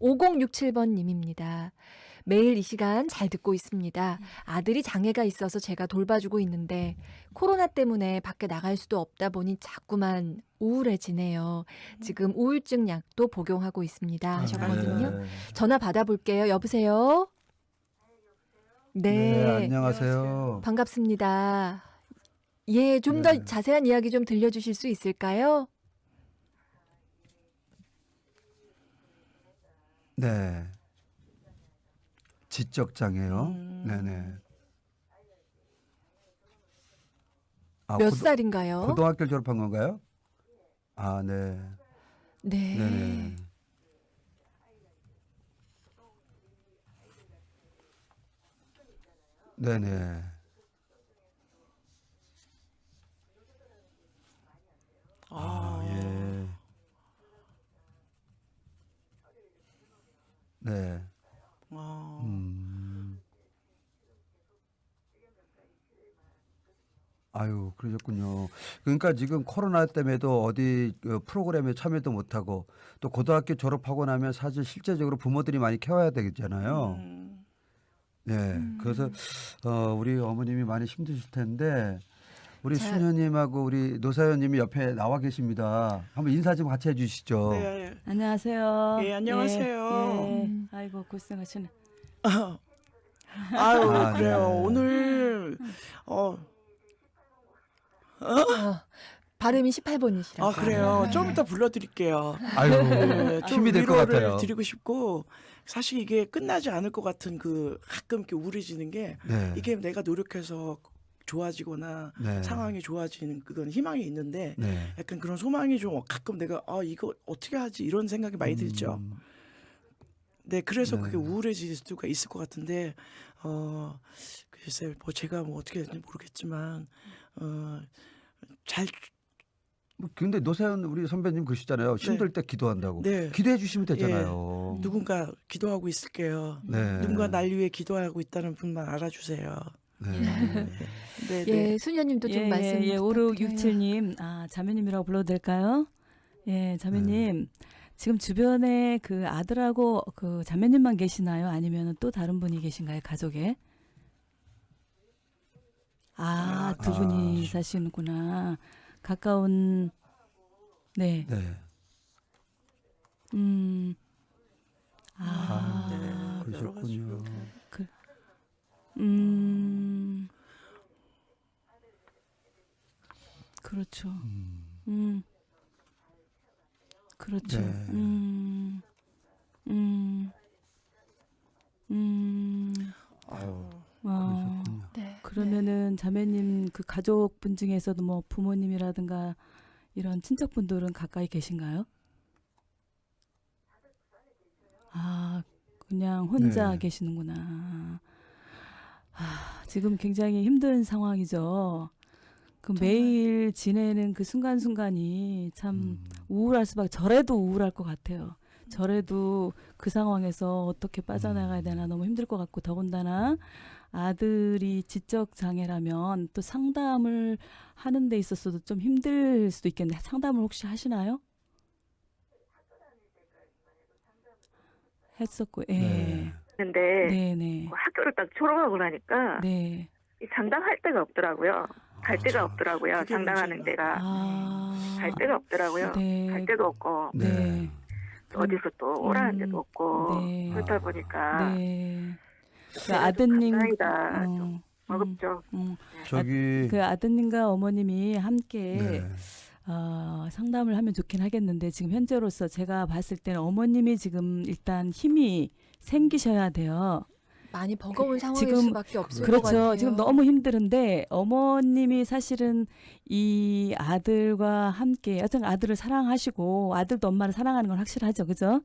5067번 님입니다. 매일 이 시간 잘 듣고 있습니다. 아들이 장애가 있어서 제가 돌봐주고 있는데 코로나 때문에 밖에 나갈 수도 없다 보니 자꾸만 우울해지네요. 지금 우울증 약도 복용하고 있습니다. 하셨거든요. 네. 전화 받아볼게요. 여보세요? 네, 네. 안녕하세요. 반갑습니다. 예, 좀더 네. 자세한 이야기 좀 들려주실 수 있을까요? 네. 지적 장애요. 음. 네네. 아, 몇 고등- 살인가요? 고등학교 졸업한 건가요? 아, 네. 네. 네네. 네네. 아, 예. 네. 아, 음. 아유, 그러셨군요. 그러니까 지금 코로나 때문에도 어디 그 프로그램에 참여도 못하고 또 고등학교 졸업하고 나면 사실 실제적으로 부모들이 많이 키워야 되겠잖아요. 음, 네. 그래서 어, 우리 어머님이 많이 힘드실 텐데 우리 자- 수녀님하고 우리 노사연님이 옆에 나와 계십니다. 한번 인사 좀 같이 해주시죠. 네. 안녕하세요. 예, 안녕하세요. 예, 예. 음. 아이고 고생하시네. 아유 아, 그래요. 네. 오늘 어, 어, 발음이 18번이시라고. 아 그래요. 좀 이따 불러드릴게요. 아유, 네, 좀 힘이 될 것 위로를 같아요. 드리고 싶고 사실 이게 끝나지 않을 것 같은 그 가끔 이렇게 우울해지는 게 네. 이게 내가 노력해서 좋아지거나 네. 상황이 좋아지는 그건 희망이 있는데 네. 약간 그런 소망이 좀 가끔 내가 아 이거 어떻게 하지 이런 생각이 많이 들죠. 음, 네, 그래서 네. 그게 우울해질 수가 있을 것 같은데, 어, 글쎄, 뭐 제가 뭐 어떻게 했는지 모르겠지만, 어, 잘, 뭐 근데 노사연 우리 선배님 그러시잖아요. 힘들 때 기도한다고. 네. 기도해 주시면 되잖아요. 누군가 기도하고 있을게요. 네. 누군가 날 위해 기도하고 있다는 분만 알아주세요. 네. 네, 네. 예, 수녀님도 좀 예, 말씀 예, 예, 부탁드려요. 5667님, 아 자매님이라고 불러도 될까요? 예, 자매님. 지금 주변에 그 아들하고 그 자매님만 계시나요? 아니면 또 다른 분이 계신가요? 가족에? 아, 두 분이 아. 사시는구나. 가까운 네. 네. 음. 아, 아, 네. 그러셨군요. 음. 그렇죠. 음. 그렇죠. 네. 음. 음. 음. 아유, 어. 그러셨군요. 네. 그러면은 자매님 그 가족분 중에서도 뭐 부모님이라든가 이런 친척분들은 가까이 계신가요? 아, 그냥 혼자 네. 계시는구나. 아, 지금 굉장히 힘든 상황이죠. 그 정말. 매일 지내는 그 순간순간이 참 음. 우울할 수밖에 저래도 우울할 것 같아요. 저래도 그 상황에서 어떻게 빠져나가야 되나 너무 힘들 것 같고 더군다나 아들이 지적 장애라면 또 상담을 하는 데 있어서도 좀 힘들 수도 있겠네. 상담을 혹시 하시나요? 했었고, 예. 네. 근데 네, 네. 뭐 학교를 딱 졸업하고 나니까 네. 이 상담할 데가 없더라고요. 갈 데가 참. 없더라고요. 그게 문제가. 데가 아. 갈 데가 없더라고요. 네. 갈 데도 없고 네. 네. 또 어디서 또 오라는 데도 없고 네. 그렇다 보니까 네. 그 아드님 가까이다 좀 음, 버겁죠. 음. 저기 그 아드님과 어머님이 함께 네. 어, 상담을 하면 좋긴 하겠는데 지금 현재로서 제가 봤을 때는 어머님이 지금 일단 힘이 생기셔야 돼요. 많이 버거운 상황일 지금 수밖에 없을 것 같아요. 그렇죠. 지금 너무 힘들은데 어머님이 사실은 이 아들과 함께 어떤 아들을 사랑하시고 아들도 엄마를 사랑하는 건 확실하죠. 그죠?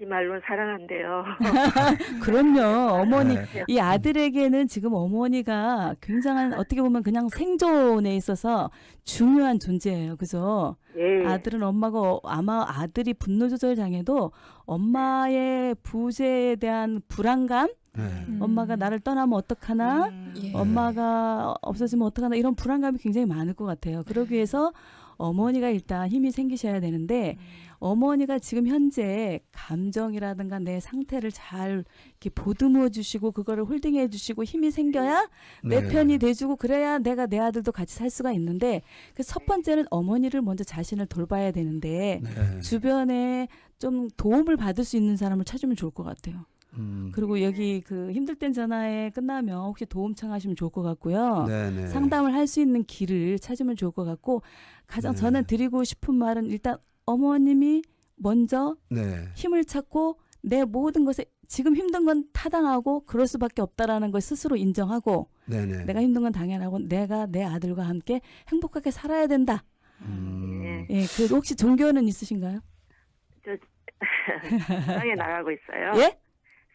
지 말로는 사랑한대요. 그럼요. 어머니 네. 이 아들에게는 지금 어머니가 굉장한 어떻게 보면 그냥 생존에 있어서 중요한 존재예요. 그죠? 예. 아들은 엄마가 어- 아마 아들이 분노 조절 장애도 엄마의 부재에 대한 불안감, 네. 음. 엄마가 나를 떠나면 어떡하나, 음. 예. 엄마가 없어지면 어떡하나 이런 불안감이 굉장히 많을 것 같아요. 그러기 위해서 어머니가 일단 힘이 생기셔야 되는데 어머니가 지금 현재 감정이라든가 내 상태를 잘 이렇게 보듬어 주시고 그거를 홀딩해 주시고 힘이 생겨야 내 네. 편이 돼주고 그래야 내가 내 아들도 같이 살 수가 있는데 그 첫 번째는 어머니를 먼저 자신을 돌봐야 되는데 네. 주변에 좀 도움을 받을 수 있는 사람을 찾으면 좋을 것 같아요. 음. 그리고 여기 그 힘들 땐 전화에 끝나면 혹시 도움 청하시면 좋을 것 같고요. 네네. 상담을 할 수 있는 길을 찾으면 좋을 것 같고 가장 네. 저는 드리고 싶은 말은 일단 어머님이 먼저 네. 힘을 찾고 내 모든 것에 지금 힘든 건 타당하고 그럴 수밖에 없다라는 걸 스스로 인정하고 네네. 내가 힘든 건 당연하고 내가 내 아들과 함께 행복하게 살아야 된다. 음. 예, 그 혹시 종교는 있으신가요? 성당에 나가고 있어요. 예?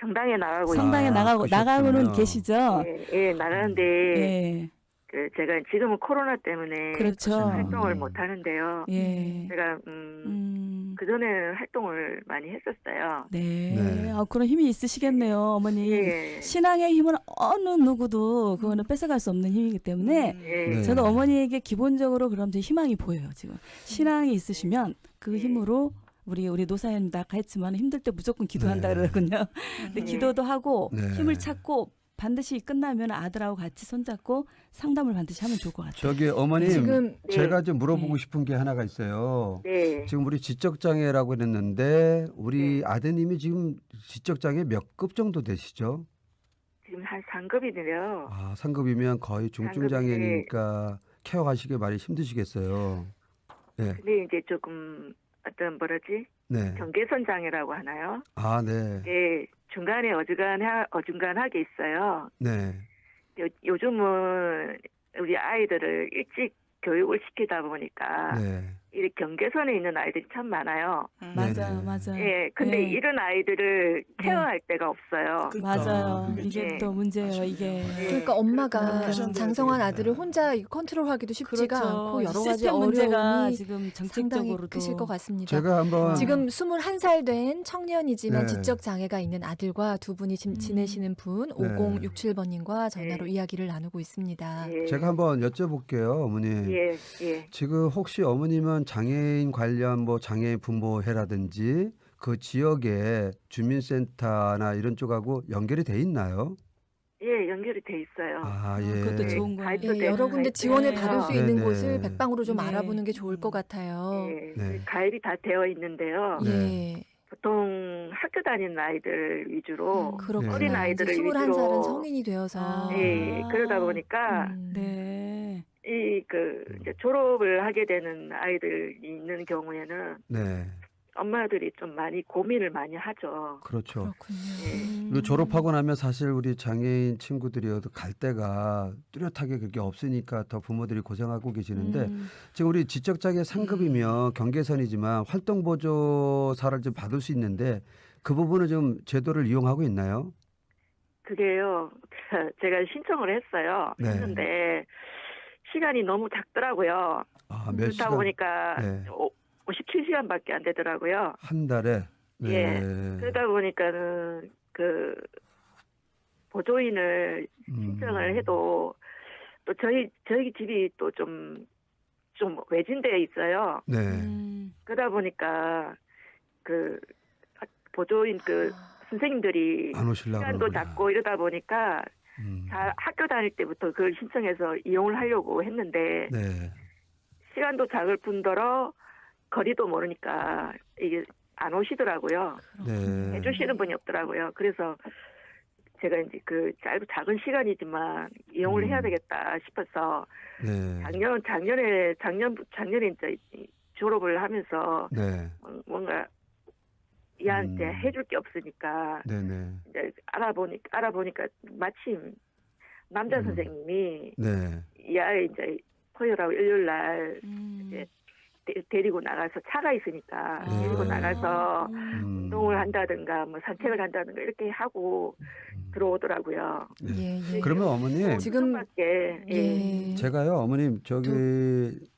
성당에 나가고 성당에 아, 나가고. 나가고는 계시죠? 예, 예, 나가는데 예. 그 제가 지금은 코로나 때문에 그렇죠. 활동을 음. 못 하는데요. 예. 제가 음, 음. 그 전에 활동을 많이 했었어요. 네. 네. 아, 그런 힘이 있으시겠네요, 어머니. 예. 신앙의 힘은 어느 누구도 그거는 뺏어갈 수 없는 힘이기 때문에 예. 네. 저는 어머니에게 기본적으로 그럼 제 희망이 보여요 지금 신앙이 있으시면 그 네. 힘으로 우리 우리 노사연도 아까 했지만 힘들 때 무조건 기도한다 네. 그러거든요. 근데 네. 기도도 하고 네. 힘을 찾고 반드시 끝나면 아들하고 같이 손잡고 상담을 반드시 하면 좋을 것 같아요. 저기 어머님 지금 네. 제가 좀 물어보고 네. 싶은 게 하나가 있어요. 네. 지금 우리 지적 장애라고 했는데 우리 아드님이 지금 지적 장애 몇 급 정도 되시죠? 지금 한 3급이네요. 아, 상급이면 거의 중증 장애니까 케어 하시기 많이 힘드시겠어요. 네. 근데 이제 조금 어떤 뭐라지 네. 경계선 장애라고 하나요? 아, 네. 예, 중간에 어중간하, 어중간하게 있어요. 네. 요, 요즘은 우리 아이들을 일찍 교육을 시키다 보니까 네. 이 경계선에 있는 아이들이 참 많아요. 맞아요, 네네. 맞아요. 예, 근데 네. 이런 아이들을 케어할 데가 없어요. 맞아요. 그게 이게 좀또 문제예요. 아쉽네요. 이게 예. 그러니까 엄마가 그렇죠. 장성한 네. 아들을 혼자 컨트롤하기도 쉽지가 그렇죠. 않고 여러 가지 시스템 문제가 어려움이 지금 상당히 정책적으로도 크실 것 같습니다. 제가 한번 지금 21살 된 청년이지만 네. 지적 장애가 있는 아들과 두 분이 지금 음. 지내시는 분 네. 5067번님과 전화로 네. 이야기를 나누고 있습니다. 예, 제가 한번 여쭤볼게요, 어머니. 예, 예. 지금 혹시 어머님은 장애인 관련 뭐 장애인 부모회라든지 그 지역에 주민센터나 이런 쪽하고 연결이 돼 있나요? 예, 연결이 돼 있어요. 아, 아, 예. 그것도 좋은 거예요. 가입도 예, 되는 여러 군데. 지원을 네. 받을 수 있는 네네. 곳을 백방으로 좀 네. 알아보는 게 좋을 것 같아요. 예, 네. 가입이 다 되어 있는데요. 네. 예. 보통 학교 다니는 아이들 위주로 음. 그렇구나. 어린 아이들을 이제 21살은 위주로. 성인이 되어서 아. 예, 예. 그러다 보니까 음. 네. 이그 이제 졸업을 하게 되는 아이들이 있는 경우에는 네. 엄마들이 좀 많이 고민을 많이 하죠. 그렇죠. 그렇군요. 예. 음. 그리고 졸업하고 나면 사실 우리 장애인 친구들이 갈 데가 뚜렷하게 그게 없으니까 더 부모들이 고생하고 계시는데 음. 지금 우리 지적 장애 상급이면 경계선이지만 활동 보조사를 좀 받을 수 있는데 그 부분은 좀 제도를 이용하고 있나요? 그게요. 제가 신청을 했어요. 네. 했는데 시간이 너무 작더라고요. 아, 몇 그렇다 시간 보니까 네. 오- 57시간밖에 안 되더라고요. 한 달에 네. 예. 그러다 보니까는 그 보조인을 음. 신청을 해도 또 저희 저희 집이 또좀좀 외진데에 있어요. 네. 음. 그러다 보니까 그 보조인 그 선생님들이 안 오시려고 시간도. 작고 이러다 보니까 음. 자, 학교 다닐 때부터 그걸 신청해서 이용을 하려고 했는데 네. 시간도 작을 뿐더러 거리도 모르니까 이게 안 오시더라고요. 네. 해주시는 분이 없더라고요. 그래서 제가 이제 그 짧은 작은 시간이지만 이용을 음. 해야 되겠다 싶어서 네. 작년 작년에 작년 작년에 이제 이 졸업을 하면서 네. 뭔가 얘한테 음. 해줄 게 없으니까 네. 네. 이제 알아보니까 알아보니까 마침 남자 음. 선생님이 네. 이 아이 이제 토요일하고 일요일 날 음. 예. 데, 데리고 나가서 차가 있으니까 네. 데리고 나가서 음. 운동을 한다든가 뭐 산책을 한다든가 이렇게 하고 들어오더라고요. 네. 예, 예. 그러면 어머님 지금- 밖에 예. 예. 제가요 어머님 저기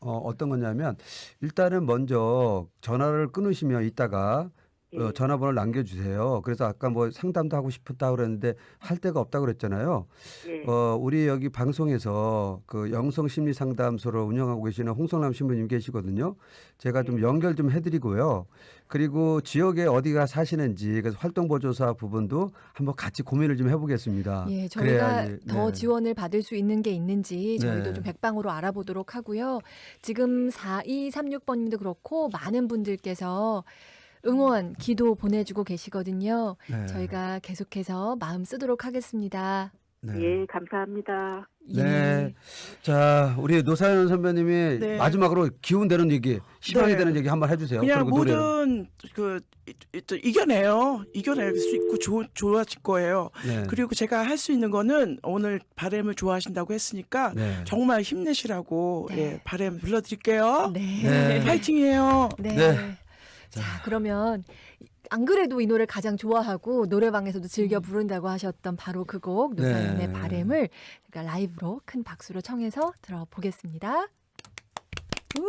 어, 어떤 거냐면 일단은 먼저 전화를 끊으시면 이따가 어, 예. 전화번호를 남겨주세요. 그래서 아까 뭐 상담도 하고 싶었다 그랬는데 할 데가 없다 그랬잖아요. 예. 어, 우리 여기 방송에서 그 영성 심리 상담소를 운영하고 계시는 홍성남 신부님 계시거든요. 제가 좀 네. 연결 좀 해드리고요. 그리고 지역에 어디가 사시는지 그래서 활동 보조사 부분도 한번 같이 고민을 좀 해보겠습니다. 예, 저희가 그래야지, 더 네. 지원을 받을 수 있는 게 있는지 저희도 네. 좀 백방으로 알아보도록 하고요. 지금 4236번님도 그렇고 많은 분들께서 응원, 기도 보내주고 계시거든요. 네. 저희가 계속해서 마음 쓰도록 하겠습니다. 네. 예, 감사합니다. 예. 네. 자, 우리 노사연 선배님이 네. 마지막으로 기운 되는 얘기, 희망이 네. 되는 얘기 한번 해주세요. 그냥 그리고 노래를. 모든 그 이- 이- 또 이겨내요. 이겨낼 수 있고 좋 좋아질 거예요. 네. 그리고 제가 할 수 있는 거는 오늘 바램을 좋아하신다고 했으니까 네. 정말 힘내시라고 네. 예, 바램 불러드릴게요. 네. 네. 파이팅이에요. 네. 네. 자, 그러면 안 그래도 이 노래 가장 좋아하고 노래방에서도 즐겨 부른다고 하셨던 바로 그 곡 노사연의 네. 바램을 제가 라이브로 큰 박수로 청해서 들어보겠습니다. 우!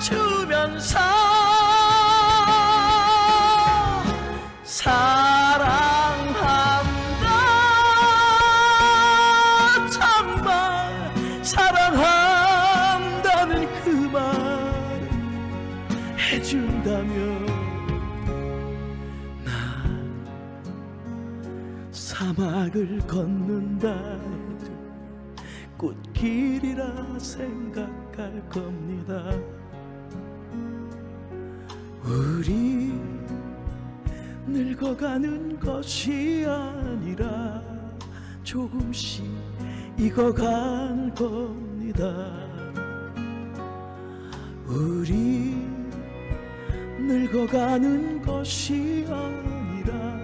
주면서 사랑한다. 정말 사랑한다는 그 말 해준다면 난 사막을 걷는다 해도 꽃길이라 생각할 겁니다 우리 늙어가는 것이 아니라 조금씩 익어갈 겁니다. 우리 늙어가는 것이 아니라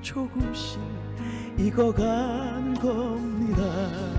조금씩 익어가는 겁니다.